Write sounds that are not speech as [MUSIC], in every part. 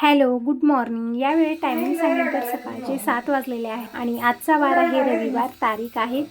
Hello good morning. यावेळी timing सांगितलं तर सकाळचे सात वाजलेले आहे आणि आजचा वार आहे रविवार तारीख आहे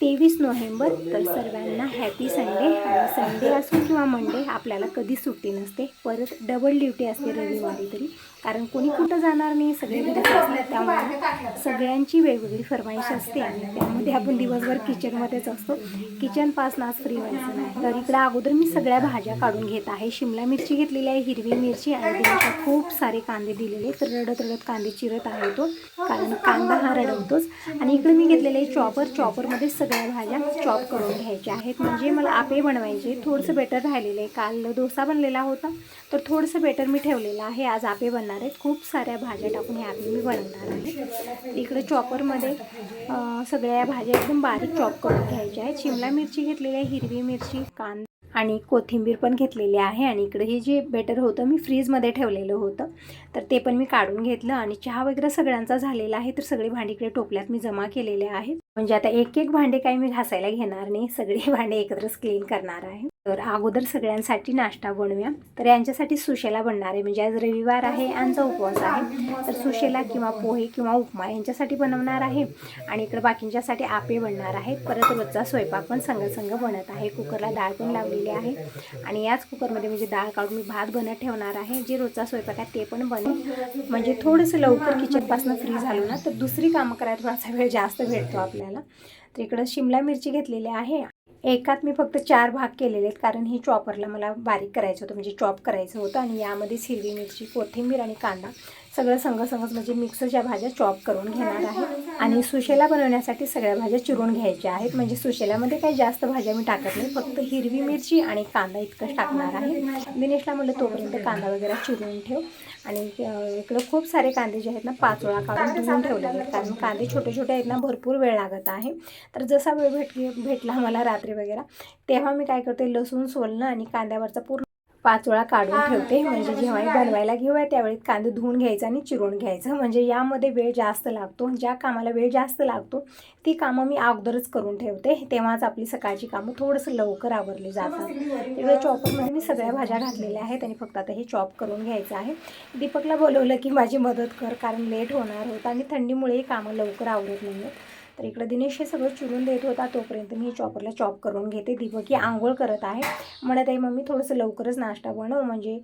तेवीस नोव्हेंबर. तर सर्वांना हॅपी संडे आणि संडे असो किंवा मंडे आपल्याला कधी सुट्टी नसते. परत डबल ड्युटी असते रविवारी तरी. कारण कोणी कुठं जाणार नाही सगळे घरात असतात त्यामुळे सगळ्यांची वेगवेगळी फरमाईश असते आणि त्यामध्ये आपण दिवसभर किचनमध्येच असतो. किचनपासून आज फ्री व्हायचं नाही. तर इकडं अगोदर मी सगळ्या भाज्या काढून घेत आहे. शिमला मिरची घेतलेली आहे हिरवी मिरची आणि दिवसा खूप सारे कांदे दिलेले तर रडत रडत कांदे चिरत आहे तो कारण कांदा हा रडवतोच. आणि इकडे मी घेतलेले आहे चॉपर चॉपरमध्ये सगळ्या भाज्या चॉप करून घ्यायच्या आहेत. म्हणजे मला आपे बनवायचे थोडंसं बेटर राहिलेलं आहे. काल डोसा बनलेला होता तर थोडंसं बेटर मी ठेवलेलं आहे. आज आपे बनणार आहेत खूप साऱ्या भाज्या टाकून ह्या मी बनवणार आहे. इकडे चॉपरमध्ये सगळ्या भाज्या एकदम बारीक चॉप करून घ्यायच्या आहेत. शिमला मिरची घेतलेली आहे हिरवी मिरची कांदा आणि कोथिंबीर पण घेतलेली आहे. आणि इकडे हे जे बेटर होतं मी फ्रीजमध्ये ठेवलेलं होतं. तर ते पण मी काढून घेतलं आणि चहा वगैरे सगळ्यांचा झालेला आहे. तर सगळी भांडी इकडे टोपल्यात मी जमा केलेले आहेत. म्हणजे आता एक एक भांडे काही मी घासायला घेणार नाही. सगळी [LAUGHS] भांडे एकत्रच क्लीन करणार आहे. तर अगोदर सगळ्यांसाठी नाश्ता बनवूया. तर यांच्यासाठी सुशेला बनणार आहे. म्हणजे आज रविवार आहे यांचा उपवास आहे. तर सुशेला किंवा पोहे किंवा उपमा यांच्यासाठी बनवणार आहे. आणि इकडे बाकींच्यासाठी आपे बनणार आहेत परत रोजचा स्वयंपाक पण संग संग बनत आहे. कुकरला डाळ पण लावलेली आहे. आणि याच कुकरमध्ये म्हणजे डाळ काढून मी भात बनत ठेवणार आहे. जे रोजचा स्वयंपाक आहे ते पण बनेल. म्हणजे थोडंसं लवकर किचनपासून फ्री झालो ना तर दुसरी कामं करायला थोडासा वेळ जास्त भेटतो आपल्याला. तर इकडं शिमला मिरची घेतलेली आहे. एकात मी फक्त चार भाग केलेले आहेत कारण हे चॉपरला मला बारीक करायचं होतं म्हणजे चॉप करायचं होतं. आणि यामध्येच हिरवी मिरची कोथिंबीर आणि कांदा सगळं संगसंगच म्हणजे मिक्सरच्या भाज्या चॉप करून घेणार आहे. आणि सुशेला बनवण्यासाठी सगळ्या भाज्या चिरून घ्यायच्या आहेत. म्हणजे सुशेलामध्ये काही जास्त भाज्या मी टाकत नाही. फक्त हिरवी मिरची आणि कांदा इतकंच टाकणार आहे. दिनेशला म्हणलं तोपर्यंत कांदा वगैरे चिरून ठेव. आणि इकडं खूप सारे कांदे जे आहेत ना पाचोळा काढून धुवून ठेवले आहेत. कारण कांदे छोटे छोटे आहेत ना भरपूर वेळ लागत आहे. तर जसा वेळ भेट भेटला मला रात्री वगैरे तेव्हा मी काय करते लसूण सोलणं आणि कांद्यावरचा पूर्ण पाच वेळा काढून ठेवते. म्हणजे जेव्हा बनवायला घेऊया त्यावेळी कांदे धुवून घ्यायचं आणि चिरून घ्यायचं. म्हणजे यामध्ये वेळ जास्त लागतो. ज्या कामाला वेळ जास्त लागतो ती कामं मी अगोदरच करून ठेवते. तेव्हाच आपली सकाळची कामं थोडंसं लवकर आवरली जातात. इकडे चॉपरमध्ये मी सगळ्या भाज्या घातलेल्या आहेत आणि फक्त आता हे चॉप करून घ्यायचं आहे. दीपकला बोलवलं की माझी मदत कर कारण लेट होणार होतं आणि थंडीमुळेही कामं लवकर आवरत नाही आहेत तर इकडं दिनेश हे सगळं चिरून देत होता तोपर्यंत मी चॉपरला चॉप करून घेते. दीपक आंघोळ करत आहे. म्हणत आहे मम्मी थोडंसं लवकरच नाश्ता बनव. म्हणजे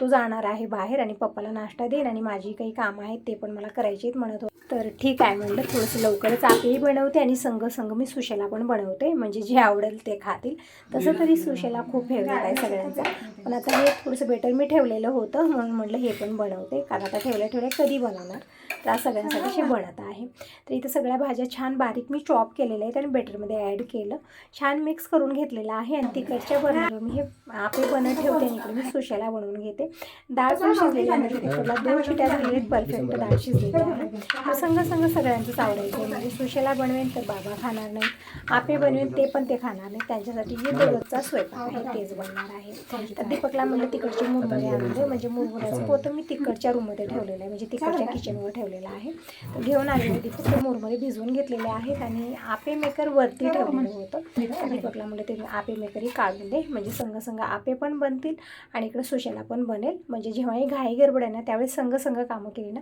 तो जाणार आहे बाहेर आणि पप्पाला नाश्ता देईन आणि माझी काही कामं आहेत ते पण मला करायचे आहेत म्हणत होते. तर ठीक आहे म्हणलं थोडंसं लवकरच आपेही बनवते आणि संग संग मी सुशेला पण बनवते. म्हणजे जे आवडेल ते खातील. तसं तरी सुशेला खूप फेवरेट आहे सगळ्यांचा. पण आता हे थोडंसं बेटर मी ठेवलेलं होतं. म्हणून म्हटलं हे पण बनवते. कारण आता ठेवल्या ठेवल्या कधी बनवणार? तर सगळ्यांसाठी हे. बनत आहे. तर इथं सगळ्या भाज्या छान बारीक मी चॉप केलेल्या आहेत आणि बेटरमध्ये ॲड केलं. छान मिक्स करून घेतलेलं आहे आणि तिकडच्या बनवलं मी हे आपे बनत ठेवते इकडे मी सुशेला बनवून घेते. डाळ पण शिजलेली आहे. म्हणजे कुकरला दोन शिट्या झालेल्या आहेत परफेक्ट डाळ शिजलेली आहे. संग संग सगळ्यांचंच आवडायचं आहे. म्हणजे सुशेला बनवेन तर बाबा खाणार नाही. आपे बनवेन ते पण ते खाणार नाही. त्यांच्यासाठी जे दररोजचा स्वयंपाक आहे. तेच बनणार आहे. तर दीपकला म्हणलं तिकडची मुरमुरे आणले म्हणजे मुरमुऱ्याचं पोतं मी तिकडच्या रूममध्ये ठेवलेलं आहे. म्हणजे तिकडच्या किचनवर ठेवलेलं आहे. तर घेऊन आलेले दीपक. ते मुरमुरे भिजवून घेतलेले आहेत आणि आपे मेकर वरती ठेवलेलं होतं. तर दीपकला म्हणलं ते आपे मेकरही काढून दे. म्हणजे संग संग आपे पण बनतील आणि इकडं सुशेला पण बनेल. म्हणजे जेव्हाही घाई गडबड आहे ना त्यावेळेस संग संग कामं केली ना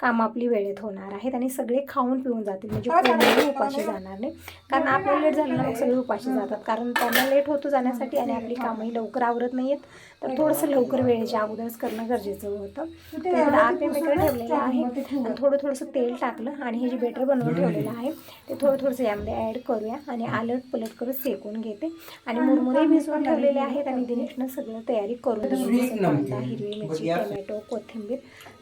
कामं आपली वेळेत होणार आहेत आणि सगळे खाऊन पिऊन जातील. म्हणजे कोणीही उपाशी जाणार नाही. कारण आपल्याला लेट झालं ना मग सगळे उपाशी जातात. कारण त्यांना लेट होतो जाण्यासाठी आणि आपली कामंही लवकर आवरत नाही आहेत तर थोडंसं लवकर वेळेच्या अगोदरच करणं गरजेचं होतं. तर आपे मेकर ठेवलेलं आहे आणि थोडं थोडंसं तेल टाकलं आणि हे जे बेटर बनवून ठेवलेलं आहे. ते थोडं थोडंसं यामध्ये ॲड करूया आणि आलट पलट करत सेकून घेते. आणि मुरमुरे भिजवून ठेवलेले आहेत आणि दिनेशनं सगळं तयारी करून कांदा हिरवी मिरची टोमॅटो कोथिंबीर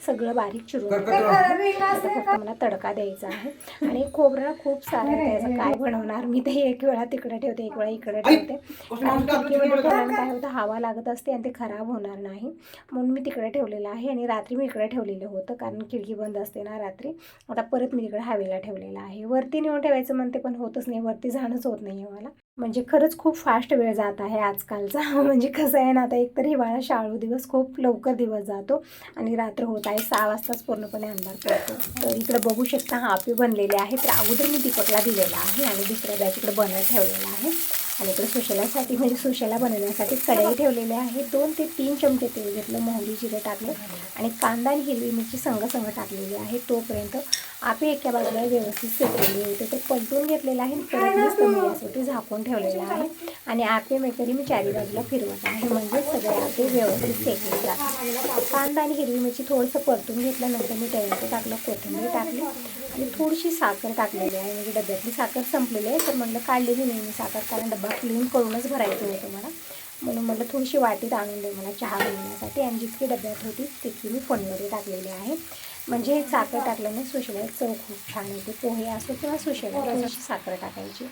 सगळं बारीक चिरून फक्त मला तडका द्यायचा आहे. आणि खोबरं खूप सारं त्याचं काय बनवणार? मी ते एक वेळा तिकडे ठेवते एक वेळा इकडे ठेवते. कारण खिडकीमध्ये ठेवल्यानं काय होतं हवा लागत असते आणि ते खराब होणार नाही. म्हणून मी तिकडे ठेवलेलं आहे आणि रात्री मी इकडे ठेवलेलं होतं कारण खिडकी बंद असते ना रात्री. आता परत मी तिकडे हवेला ठेवलेलं आहे. वरती नेऊन ठेवायचं म्हणते पण होतच नाही. वरती जाणंच होत नाही आहे मला. म्हणजे खरंच खूप फास्ट वेळ जात आहे आजकालचा. [LAUGHS] म्हणजे कसं आहे ना आता एकतर हिवाळा शाळू दिवस खूप लवकर दिवस जातो आणि रात्र होत आहे. सहा वाजताच पूर्णपणे अंधार पडतो. तर इकडे बघू शकता हा आपे बनलेले आहे. तर अगोदर मी दीपकला दिलेला आहे आणि दुसऱ्या बॅच इकडे बनत ठेवलेला आहे. आणि इकडे सुशेलासाठी म्हणजे सुशेला बनवण्यासाठी कढई ठेवलेले आहे. दोन ते तीन चमचे तेल घेतलं मोहरी जिरे टाकलं आणि कांदा आणि हिरवी मिरची संघ संघ टाकलेली आहे तोपर्यंत आपे एका बाजूला व्यवस्थित सेकलेली होते ते पलटून घेतलेलं आहे आणि परत मस्त मीडियासाठी म्हणजे झाकून ठेवलेलं आहे. आणि आपे मेकरी मी चारी बाजूला फिरवत आहे. म्हणजे सगळे आपे व्यवस्थित सेकले जातात कांदा आणि हिरवी मिरची थोडंसं परतून घेतल्यानंतर मी टोमॅटो टाकलं कोथिंबीर टाकली. आणि थोडीशी साखर टाकलेली आहे. म्हणजे डब्यातली साखर संपलेली आहे. तर म्हणलं काढलेली नाही मी साखर कारण डब्बा क्लीन करूनच भरायचं होतं मला. म्हणून म्हटलं थोडीशी वाटीत आणून दे मला चहा बनवण्यासाठी. आणि जितकी डब्यात होती तितकी मी फोनमध्ये टाकलेली आहे. म्हणजे साखर टाकल्याने सुशेला चव खूप छान येते. पोहे असो किंवा सुशेला थोडीशी साखर टाकायची.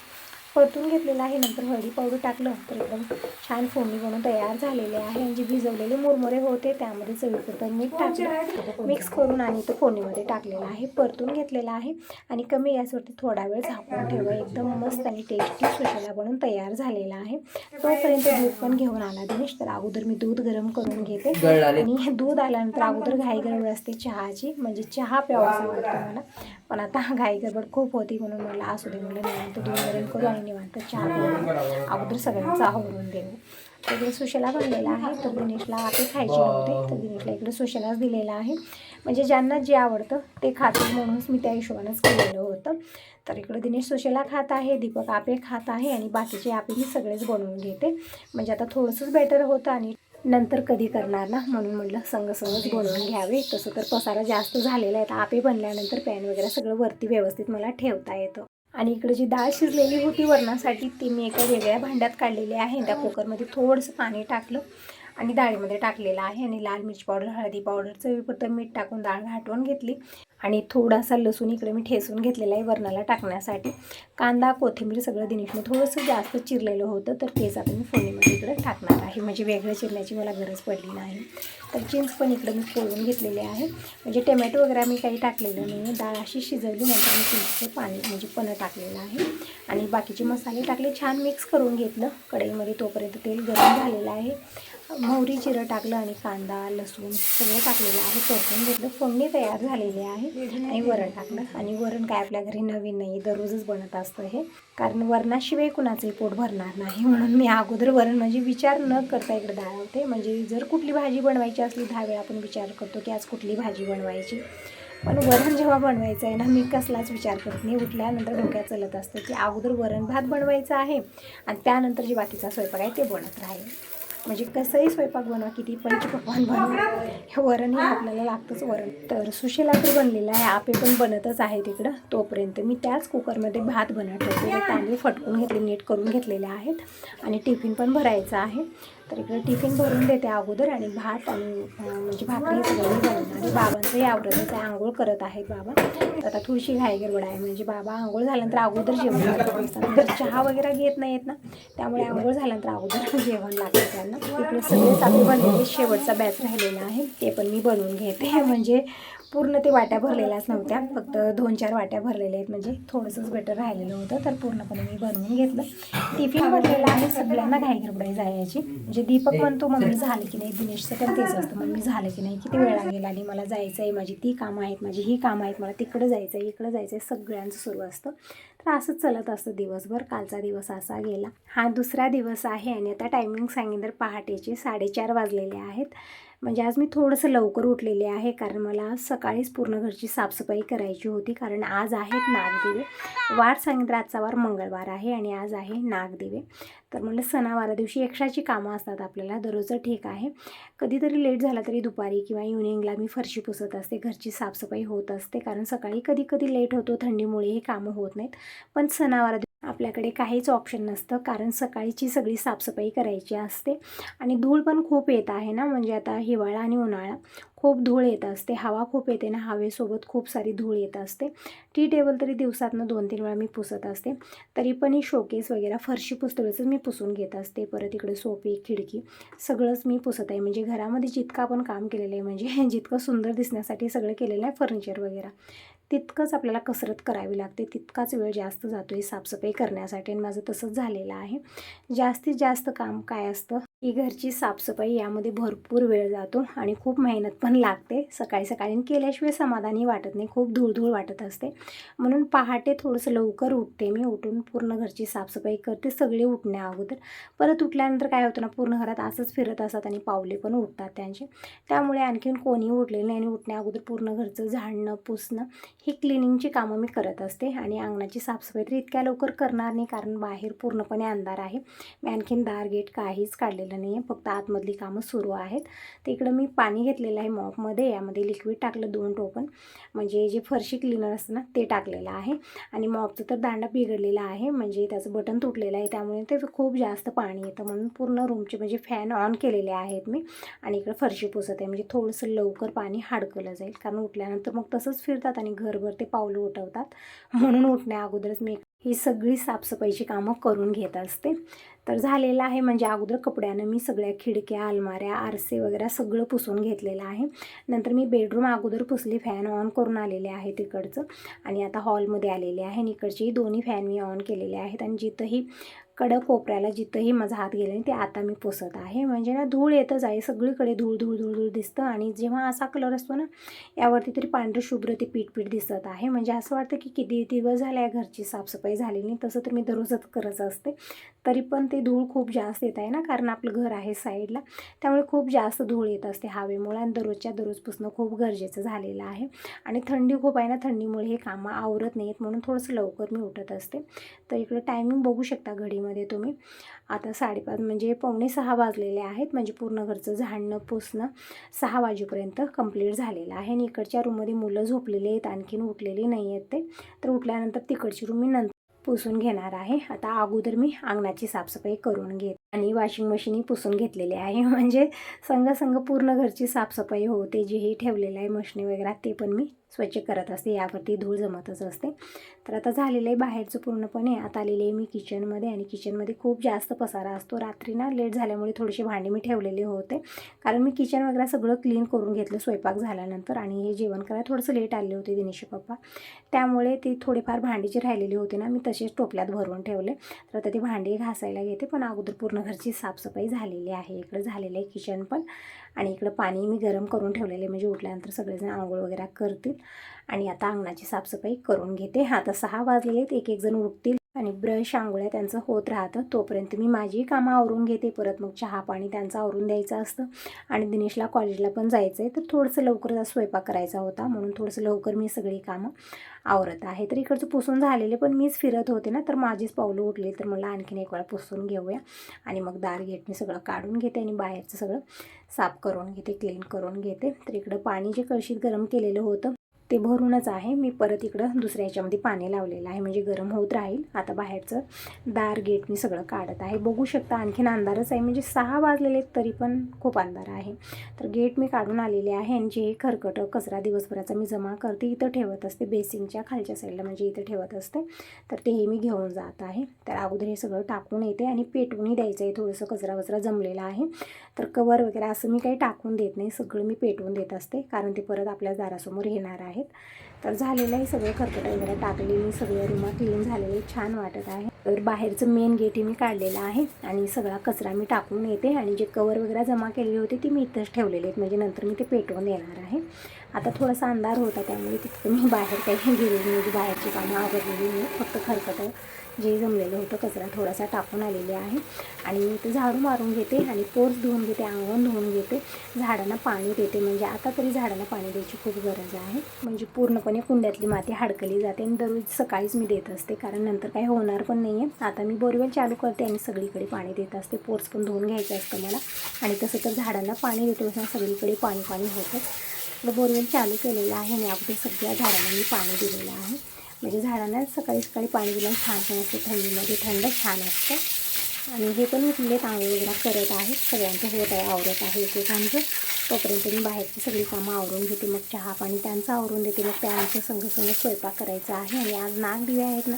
परतून घेतलेलं आहे. नंतर हळदी पावडर टाकलं तर एकदम छान फोडणी बनवून तयार झालेले आहे. आणि जे भिजवलेले मुरमुरे होते त्यामध्ये चवीपुरतं मीठ टाकलं. मिक्स करून आणि तो फोडणीमध्ये टाकलेला आहे. परतून घेतलेला आहे. आणि कमी गॅसवरती थोडा वेळ झाकून ठेवा एकदम मस्त आणि टेस्टी सुशाला बनून तयार झालेला आहे. तोपर्यंत दूध पण घेऊन आला दिनेश. तर अगोदर मी दूध गरम करून घेते. आणि दूध आल्यानंतर अगोदर घाई गडबड असते चहाची. म्हणजे चहा प्यावासा वाटतो मला. पण आता घाई गडबड खूप होती म्हणून मला असू दे म्हणलं दूध गरम करू आणि निवांत चहा अगोदर सगळ्यांचा आवरून देऊ. तर सुशेला बनलेला आहे तर दिनेशला आपे खायचे नव्हते तर दिनेशला इकडे सुशेलाच दिलेला आहे. म्हणजे ज्यांना जे आवडतं ते खातील म्हणूनच मी त्या हिशोबानंच केलेलं होतं. तर इकडे दिनेश सुशेला खात आहे दीपक आपे खात आहे आणि बाकीचे आपे मी सगळेच बनवून घेते. म्हणजे आता थोडंसंच बेटर होतं आणि नंतर कधी करणार ना म्हणून म्हटलं संगसंगच बनवून घ्यावे. तसं तर पसारा जास्त झालेला आहे तर आपे बनल्यानंतर पॅन वगैरे सगळं वरती व्यवस्थित मला ठेवता येतं. आणि इकडे जी डाळ शिजलेली होती वरणासाठी ती मी एका वेगळ्या भांड्यात काढलेली आहे. त्या कुकरमध्ये थोडंसं पाणी टाकलं आणि डाळीमध्ये टाकलेलं आहे. आणि लाल मिरची पावडर हळदी पावडर चवीपुरतं मीठ टाकून डाळ घाटवून घेतली. आणि थोडासा लसूण इकडे मी ठेसून घेतलेला आहे वरणाला टाकण्यासाठी. कांदा कोथिंबीर सगळं दिनेशने थोडंसं जास्त चिरलेलं होतं तर तेच आता मी फोडणीमध्ये इकडे टाकणार आहे. म्हणजे वेगळं चिरण्याची मला गरज पडली नाही. तर चिंच पण इकडे मी फोडून घेतलेले आहे. म्हणजे टोमॅटो वगैरे मी काही टाकलेलं नाही डाळ अशी शिजवली नंतर मी चिंचचं पाणी म्हणजे पणं टाकलेलं आहे. आणि बाकीचे मसाले टाकले छान मिक्स करून घेतलं. कढईमध्ये तोपर्यंत तेल गरम झालेलं आहे. मोहरी जिरं टाकलं आणि कांदा लसूण सगळं टाकलेलं आहे. परतून घेतलं फोडणी तयार झालेली आहे. आणि वरण टाकलं. आणि वरण काय आपल्या घरी नवीन नाही दररोजच बनत असतं हे. कारण वरणाशिवाय कुणाचंही पोट भरणार नाही. म्हणून मी अगोदर वरण म्हणजे विचार न करता इकडे दाळवते म्हणजे जर कुठली भाजी बनवायची असली दहा वेळा आपण विचार करतो की आज कुठली भाजी बनवायची. पण वरण जेव्हा बनवायचं आहे ना मी कसलाच विचार करत नाही. उठल्यानंतर डोक्यात चालत असतं की अगोदर वरण भात बनवायचं आहे. आणि त्यानंतर जे बाकीचा स्वयंपाक आहे ते बनत राहील. म्हणजे कसंही स्वयंपाक बनवा किती पंचपक्वान बनवा हे वरण हे आपल्याला लागतंच वरण. तर सुशीला तर बनलेला आहे आपे पण बनतच आहे तिकडं तोपर्यंत. मी त्याच कुकरमध्ये भात बनवत होते. तांदूळ फटकून घेतले नीट करून घेतलेले आहेत. आणि टिफिन पण भरायचा आहे. तर इकडे टिफिन भरून देते अगोदर आणि भात आणि म्हणजे भाकरी सगळी बनवणार म्हणजे आणि बाबांचंही आवडतच आहे आंघोळ करत आहेत बाबा. तर आता थोडीशी घाई गडबड आहे म्हणजे बाबा आंघोळ झाल्यानंतर अगोदर जेवण करत असतात तर चहा वगैरे घेत नाहीत ना त्यामुळे आंघोळ झाल्यानंतर अगोदर [LAUGHS] जेवण लागतं त्यांना. इकडे सगळेच आपले बनलेले शेवटचा बॅच राहिलेला आहे ते पण मी बनवून घेते. [LAUGHS] म्हणजे पूर्ण ते वाट्या भरलेल्याच नव्हत्या. फक्त दोन चार वाट्या भरलेल्या आहेत. म्हणजे थोडंसंच बेटर राहिलेलं होतं. तर पूर्णपणे मी बनवून घेतलं. टिफिन भरलेला आहे. सगळ्यांना घाई गडबडाई जायची. म्हणजे दीपक म्हणतो मम्मी झालं की नाही दिनेशचं पण तेच असतं. मम्मी झालं की नाही किती वेळा गेला आणि मला जायचं आहे माझी ती कामं आहेत माझी ही कामं आहेत मला तिकडं जायचं आहे इकडं जायचं आहे सगळ्यांचं सुरू असतं. तर असंच चालत असतं दिवसभर. कालचा दिवस असा गेला. हा दुसरा दिवस आहे आणि आता टायमिंग सांगितलं पहाटेचे साडेचार वाजलेले आहेत. म्हणजे आज मी थोडंसं लवकर उठलेले आहे कारण मला सकाळीच पूर्ण घरची साफसफाई करायची होती कारण आज आहेत नागदिवे. वार सांगितलं आजचा वार मंगळवार आहे आणि आज आहे नागदिवे. तर म्हणलं सणावारा दिवशी एक्स्ट्राची कामं असतात आपल्याला दररोजचं ठीक आहे. कधीतरी लेट झाला तरी दुपारी किंवा इव्हनिंगला मी फरशी पुसत असते घरची साफसफाई होत असते कारण सकाळी कधी कधी लेट होतो थंडीमुळे हे कामं होत नाहीत. पण सणावारा दिवशी आपल्याकडे काहीच ऑप्शन नसतं कारण सकाळीची सगळी साफसफाई करायची असते. आणि धूळ पण खूप येत आहे ना म्हणजे आता हिवाळा आणि उन्हाळा. खूप धूळ येत असते हवा खूप येते ना हवेसोबत खूप सारी धूळ येत असते. टी टेबल तरी दिवसातनं दोन तीन वेळा मी पुसत असते. तरी पण ही शोकेस वगैरे फरशी पुस्तळेचंच मी पुसून घेत असते. परत इकडे सोपी खिडकी सगळंच मी पुसत आहे. म्हणजे घरामध्ये जितकं आपण काम केलेलं आहे म्हणजे [LAUGHS] जितकं सुंदर दिसण्यासाठी सगळं केलेलं आहे फर्निचर वगैरे. तितकंच आपल्याला कसरत करावी लागते. तितकाच वेळ जास्त जातो आहे साफसफाई करण्यासाठी आणि माझं तसंच झालेलं आहे. जास्तीत जास्त काम काय असतं? ही घरची साफसफाई यामध्ये भरपूर वेळ जातो आणि खूप मेहनत पण लागते. सकाळी सकाळी केल्याशिवाय समाधानी वाटत नाही. खूप धूळधूळ वाटत असते. म्हणून पहाटे थोडंसं लवकर उठते मी. उठून पूर्ण घरची साफसफाई करते. सगळे उठण्या अगोदर. परत उठल्यानंतर काय होतं ना पूर्ण घरात असंच फिरत असतात आणि पावले पण उठतात त्यांचे. त्यामुळे आणखीन कोणी उठलेलं नाही आणि उठण्या अगोदर पूर्ण घरचं झाडणं पुसणं ही क्लिनिंगची कामं मी करत असते. आणि अंगणाची साफसफाई तर इतक्या लवकर करणार नाही कारण बाहेर पूर्णपणे अंधार आहे. मी आणखीन दार गेट काहीच काढलेलं नाही आहे. फक्त आतमधली कामं सुरू आहेत. तर इकडं मी पाणी घेतलेलं आहे मॉपमध्ये. यामध्ये लिक्विड टाकलं दोन टोपण. म्हणजे जे फरशी क्लिनर असतं ना ते टाकलेलं आहे. आणि मॉपचं तर दांडा बिघडलेला आहे. म्हणजे त्याचं बटन तुटलेलं आहे. त्यामुळे ते खूप जास्त पाणी येतं. म्हणून पूर्ण रूमचे म्हणजे फॅन ऑन केलेले आहेत मी. आणि इकडं फरशी पुसत आहे. म्हणजे थोडंसं लवकर पाणी हाडकलं जाईल. कारण उठल्यानंतर मग तसंच फिरतात आणि घरभर ते पावलं उठवतात. म्हणून उठण्या अगोदरच मी ही सगळी साफसफाईची कामं करून घेत असते. तर झालेलं आहे म्हणजे अगोदर कपड्यानं मी सगळ्या खिडक्या अलमाऱ्या आरसे वगैरे सगळं पुसून घेतलेलं आहे. नंतर मी बेडरूम अगोदर पुसली फॅन ऑन करून आलेले आहे तिकडचं. आणि आता हॉलमध्ये आलेले आहे आणि इकडची दोन्ही फॅन मी ऑन केलेले आहेत. आणि जिथंही कडक कोपऱ्याला जिथंही माझा हात गेले ते आता मी पुसत आहे. म्हणजे ना धूळ येतच आहे. सगळीकडे धूळ धूळ धूळ धूळ दिसतं आणि जेव्हा असा कलर असतो ना यावरती तरी पांढरं शुभ्र ते पीठ पीठ दिसत आहे. म्हणजे असं वाटतं की किती दिवस झाले या घरची साफसफाई झाली नाही तसं तर मी दररोजच करत असते. तरी पण ते धूळ खूप जास्त येत आहे ना कारण आपलं घर आहे साईडला. त्यामुळे खूप जास्त धूळ येत असते हवेमुळे आणि दररोजच्या दररोज पुसणं खूप गरजेचं झालेलं आहे. आणि थंडी खूप आहे ना थंडीमुळे हे कामं आवरत नाहीत म्हणून थोडंसं लवकर मी उठत असते. तर इकडं टायमिंग बघू शकता घडीमध्ये तुम्ही. आता साडेपाच म्हणजे पावणे सहा वाजलेले आहेत म्हणजे पूर्ण घरचं झाडणं पुसणं सहा वाजेपर्यंत कंप्लीट झालेलं आहे. आणि इकडच्या रूममध्ये मुलं झोपलेली आहेत आणखीन उठलेली नाही आहेत ते. तर उठल्यानंतर तिकडची रूम मी नंतर पुसून घेणार आहे. आता अगोदर मी अंगणाची साफसफाई करून घेत. आणि वॉशिंग मशीनही पुसून घेतलेली आहे. [LAUGHS] म्हणजे संग पूर्ण घरची साफसफाई होते जेही ठेवलेलं आहे मशनी वगैरे ते पण मी स्वच्छ करत असते. यावरती धूळ जमतच असते. तर आता झालेलं आहे बाहेरचं पूर्णपणे. आता आलेले आहे मी किचनमध्ये आणि किचनमध्ये खूप जास्त पसारा असतो. रात्री ना लेट झाल्यामुळे थोडेसे भांडे मी ठेवलेले होते. कारण मी किचन वगैरे सगळं क्लीन करून घेतलं स्वयंपाक झाल्यानंतर आणि हे जेवण करायला थोडंसं लेट आले होते दिनेशी पप्पा. त्यामुळे ते थोडेफार भांडे जे राहिलेले होते ना मी तसेच टोपल्यात भरून ठेवले. तर आता ते भांडी घासायला घेते पण अगोदर पूर्ण घरची साफसफाई झालेली आहे. इकडं झालेलं आहे किचन पण आणि इकडं पाणी मी गरम करून ठेवलेले म्हणजे उठल्यानंतर सगळेजण आंघोळ वगैरे करतील आणि आता अंगणाची साफसफाई करून घेते. आता सहा वाजलेले आहेत. एक एक जण उठतील. आणि ब्रश आंघोळ्या त्यांचं होत राहतं. तोपर्यंत मी माझी कामं आवरून घेते. परत मग चहा पाणी त्यांचं आवरून द्यायचं असतं. आणि दिनेशला कॉलेजला पण जायचं आहे तर थोडंसं लवकर स्वयंपाक करायचा होता. म्हणून थोडंसं लवकर मी सगळी कामं आवरत आहे. तर इकडचं पुसून झालेले पण मीच फिरत होते ना. तर माझीच पावलं उठली तर मला आणखीन एक वेळा पुसून घेऊया. आणि मग दार गेट मी सगळं काढून घेते आणि बाहेरचं सगळं साफ करून घेते. क्लीन करून घेते. तर इकडं पाणी जे कळशीत गरम केलेलं होतं ते भरूनच आहे. मी परत इकडं दुसऱ्या ह्याच्यामध्ये पाणी लावलेलं आहे. म्हणजे गरम होत राहील. आता बाहेरचं दार गेट मी सगळं काढत आहे. बघू शकता आणखीन अंधारच आहे. म्हणजे सहा वाजलेले तरी पण खूप अंधार आहे. तर गेट मी काढून आलेले आहे. आणि जे खरकटं कचरा दिवसभराचा मी जमा करते इथं ठेवत असते. बेसिनच्या खालच्या साईडला म्हणजे इथं ठेवत असते. तर तेही मी घेऊन जात आहे. तर अगोदर हे सगळं टाकून येते आणि पेटवूनही द्यायचं आहे. थोडंसं कचरा वचरा जमलेला आहे. तर कवर वगैरे असं मी काही टाकून देत नाही. सगळं मी पेटवून देत असते. कारण ते परत आपल्या दारासमोर येणार आहेत. तर झालेलं आहे सगळं. खरकट वगैरे टाकले मी. सगळं रूमा क्लीन झालेले छान वाटत आहे. तर बाहेरचं मेन गेटही मी काढलेलं आहे. आणि सगळा कचरा मी टाकून येते आणि जे कवर वगैरे जमा केलेले होते ते मी इथंच ठेवलेले आहेत. म्हणजे नंतर मी ते पेटवून देणार आहे. आता थोडासा अंधार होता त्यामुळे तितकं मी बाहेर काही गेलेली म्हणजे बाहेरची कामं आवडलेली नाही. फक्त खरकटं जे जमलेलं होतं कचरा थोडासा टाकून आलेले आहे. आणि मी ते झाडू मारून घेते आणि पोर्स धुवून घेते अंगण धुवून घेते. झाडांना पाणी देते. म्हणजे आता तरी झाडांना पाणी द्यायची खूप गरज आहे. म्हणजे पूर्णपणे कुंड्यातली माती हाडकली जाते आणि दररोज सकाळीच मी देत असते. कारण नंतर काही होणार पण नाही आहे आता मी बोरवेल चालू करते आणि सगळीकडे पाणी देत असते. पोर्स पण धुवून घ्यायचं असतं मला. आणि तसं तर झाडांना पाणी देतो. सगळीकडे पाणी पाणी होतंच. बोरवेल चालू केलेलं आहे आणि अगदी सगळ्या झाडांना मी पाणी दिलेलं आहे. म्हणजे झाडांना सकाळी सकाळी पाणी दिलं छान छान असतं थंडीमध्ये म्हणजे थंड छान असतं. आणि हे पण उठले तांबे वगैरे करत आहेत सगळ्यांचं होत आहे आवरत आहे. ते एकेकांचं तोपर्यंत मी बाहेरची सगळी कामं आवरून घेते. मग चहा पाणी त्यांचं आवरून देते. मग त्यांचं संघ संघ स्वयंपाक करायचा आहे. आणि आज नागदिवे आहेत ना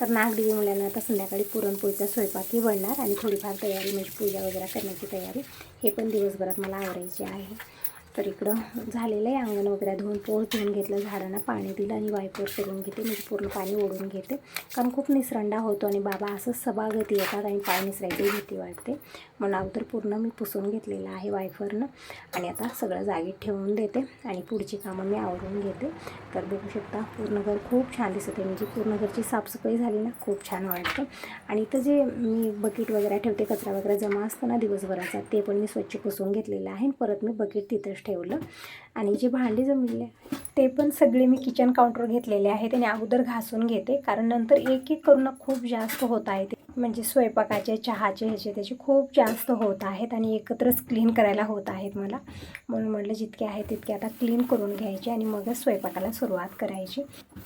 तर नागदिवे मुलांना आता संध्याकाळी पुरणपोळीचा स्वयंपाकही बनणार. आणि थोडीफार तयारी म्हणजे पूजा वगैरे करण्याची तयारी हे पण दिवसभरात मला आवरायची आहे. तर इकडं झालेलं आहे अंगण वगैरे. धुवून पोळ धुवून घेतलं झाडांना पाणी दिलं आणि वायपर करून घेते म्हणजे पूर्ण पाणी ओढून घेते कारण खूप निसरंडा होतो आणि बाबा असंच सभागती येतात आणि पाय निसरायची भीती वाटते. म्हणून अगोदर पूर्ण मी पुसून घेतलेलं आहे वायफरनं आणि आता सगळं जागेत ठेवून देते. आणि पुढची कामं मी आवरून घेते. तर बघू शकता पूर्ण घर खूप छान दिसत आहे म्हणजे पूर्ण घरची साफसफाई झाली ना खूप छान वाटतं. आणि इथं जे मी बकेट वगैरे ठेवते कचरा वगैरे जमा असतो ना दिवसभराचा ते पण मी स्वच्छ पुसून घेतलेलं आहे. परत मी बकेट तिथंच ठेवलं. आणि जे भांडी जमलेले ते पण सगळे मी किचन काउंटर घेतलेले आहेत. आणि अगोदर घासून घेते. कारण नंतर एक एक करून खूप जास्त होत आहे ते. म्हणजे स्वयंपाकाचे चहाचे ह्याचे त्याचे खूप जास्त होत आहेत आणि एकत्रच क्लीन करायला होत आहेत मला. म्हणून म्हटलं जितके आहे तितके आता क्लीन करून घ्यायचे आणि मगच स्वयंपाकाला सुरुवात करायची.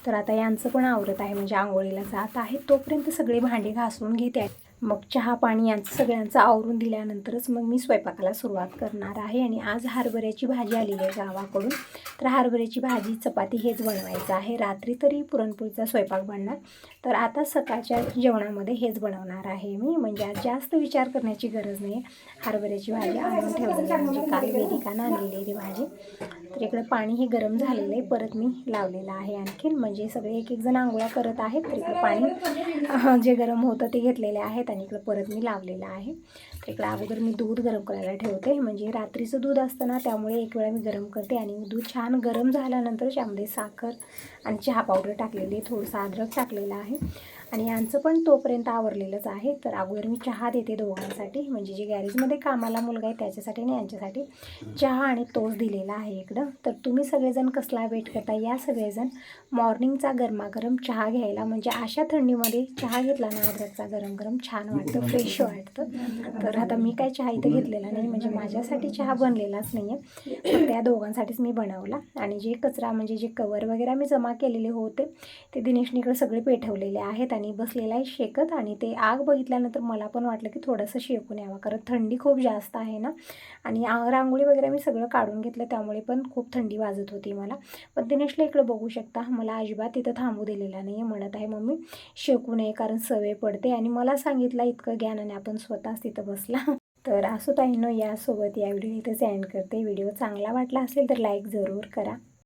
तर आता यांचं पण आवरत आहे म्हणजे आंघोळीला जात आहे. तोपर्यंत सगळी भांडी घासून घेते. मग चहा पाणी यांचं सगळ्यांचं आवरून दिल्यानंतरच मग मी स्वयंपाकाला सुरुवात करणार आहे आणि आज हरभऱ्याची भाजी आलेली आहे गावाकडून. तर हरभऱ्याची भाजी चपाती हेच बनवायचं आहे. रात्री तरी पुरणपोळीचा स्वयंपाक बनणार. तर आता सकाळच्या जेवणामध्ये हेच बनवणार आहे मी. म्हणजे आज जास्त विचार करण्याची गरज नाही. हरभऱ्याची भाजी आणून ठेवलेली म्हणजे काल वेदिकानं आणलेली आहे ती भाजी. तर इकडं पाणी हे गरम झालेलं आहे. परत मी लावलेलं आहे आणखीन. म्हणजे सगळे एक एक जण आंघोळ्या करत आहेत. तर इकडं पाणी जे गरम होतं ते घेतलेले आहेत. आणि इकडं परत मी लावलेलं आहे. तर इकडं अगोदर मी दूध गरम करायला ठेवते. म्हणजे रात्रीचं दूध असतं ना त्यामुळे एक वेळा मी गरम करते आणि दूध छान गरम झाल्यानंतर त्यामध्ये साखर आणि चहा पावडर टाकलेली थोडंसं अद्रक टाकलेलं आहे. आणि यांचं पण तोपर्यंत आवरलेलंच आहे. तर अगोदर मी चहा देते दोघांसाठी. म्हणजे जे गॅरेजमध्ये कामाला मुलगा आहे त्याच्यासाठी आणि यांच्यासाठी चहा आणि तोच दिलेला आहे इकडं. तर तुम्ही सगळेजण कसला वेट करता? या सगळेजण मॉर्निंगचा गरमागरम चहा घ्यायला म्हणजे अशा थंडीमध्ये चहा घेतला ना अद्रकचा गरम गरम छान वाटतं फ्रेश वाटतं. तर आता मी काय चहा इथं घेतलेला नाही म्हणजे माझ्यासाठी चहा बनलेलाच नाही आहे त्या दोघांसाठीच मी बनवला. आणि जे कचरा म्हणजे जे कवर वगैरे मी जमा केलेले होते ते दिनेशने इकडे सगळे पेठवलेले आहेत आणि आणि बसलेला आहे शेकत आणि ते आग बघितल्यानंतर मला पण वाटलं की थोडंसं शेकून यावं कारण थंडी खूप जास्त आहे ना. आणि रांगोळी वगैरे मी सगळं काढून घेतलं त्यामुळे पण खूप थंडी वाजत होती मला. पण दिनेशला इकडं बघू शकता मला अजिबात तिथं थांबू दिलेला नाही आहे म्हणत आहे मम्मी शेकू नये कारण सवय पडते आणि मला सांगितलं इतकं ज्ञानाने आपण स्वतःच तिथं बसला. तर असो ताईनो यासोबत या व्हिडिओ इथंच एंड करते. व्हिडिओ चांगला वाटला असेल तर लाईक जरूर करा.